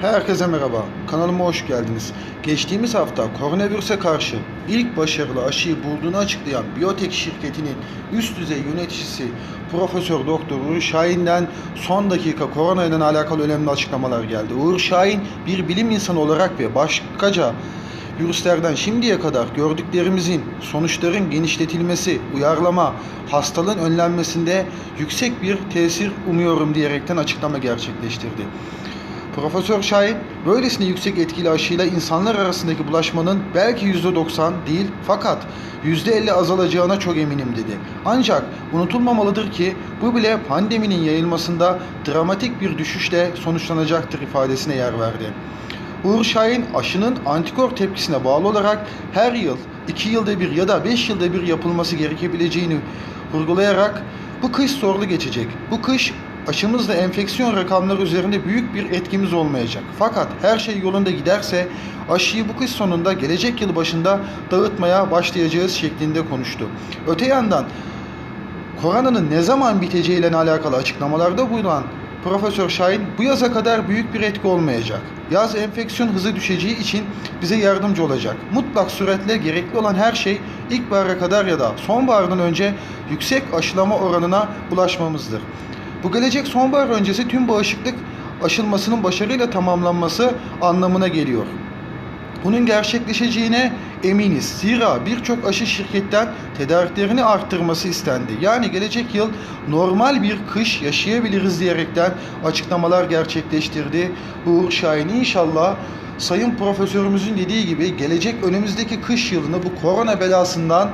Herkese merhaba, kanalıma hoş geldiniz. Geçtiğimiz hafta koronavirüse karşı ilk başarılı aşıyı bulduğunu açıklayan Biyotek şirketinin üst düzey yöneticisi Profesör Doktor Uğur Şahin'den son dakika korona ile alakalı önemli açıklamalar geldi. Uğur Şahin bir bilim insanı olarak ve başkaca virüslerden şimdiye kadar gördüklerimizin sonuçların genişletilmesi, uyarlama, hastalığın önlenmesinde yüksek bir tesir umuyorum diyerekten açıklama gerçekleştirdi. Profesör Şahin, böylesine yüksek etkili aşıyla insanlar arasındaki bulaşmanın belki %90 değil fakat %50 azalacağına çok eminim dedi. Ancak unutulmamalıdır ki bu bile pandeminin yayılmasında dramatik bir düşüşle sonuçlanacaktır ifadesine yer verdi. Uğur Şahin aşının antikor tepkisine bağlı olarak her yıl, 2 yılda bir ya da 5 yılda bir yapılması gerekebileceğini vurgulayarak bu kış zorlu geçecek. Bu kış aşımızla enfeksiyon rakamları üzerinde büyük bir etkimiz olmayacak. Fakat her şey yolunda giderse aşıyı bu kış sonunda gelecek yıl başında dağıtmaya başlayacağız şeklinde konuştu. Öte yandan koronanın ne zaman biteceğiyle alakalı açıklamalarda bulunan Profesör Şahin bu yaza kadar büyük bir etki olmayacak. Yaz enfeksiyon hızı düşeceği için bize yardımcı olacak. Mutlak suretle gerekli olan her şey ilkbahara kadar ya da sonbahardan önce yüksek aşılama oranına ulaşmamızdır. Bu gelecek sonbahar öncesi tüm bağışıklık aşılmasının başarıyla tamamlanması anlamına geliyor. Bunun gerçekleşeceğine eminiz. Zira birçok aşı şirketten tedariklerini arttırması istendi. Yani gelecek yıl normal bir kış yaşayabiliriz diyerekten açıklamalar gerçekleştirdi. Uğur Şahin inşallah Sayın Profesörümüzün dediği gibi gelecek önümüzdeki kış yılını bu korona belasından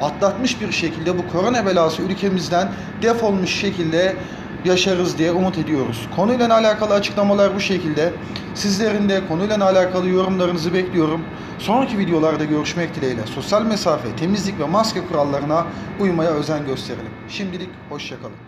atlatmış bir şekilde bu korona belası ülkemizden defolmuş şekilde yaşarız diye umut ediyoruz. Konuyla alakalı açıklamalar bu şekilde. Sizlerin de konuyla alakalı yorumlarınızı bekliyorum. Sonraki videolarda görüşmek dileğiyle sosyal mesafe, temizlik ve maske kurallarına uymaya özen gösterelim. Şimdilik hoşçakalın.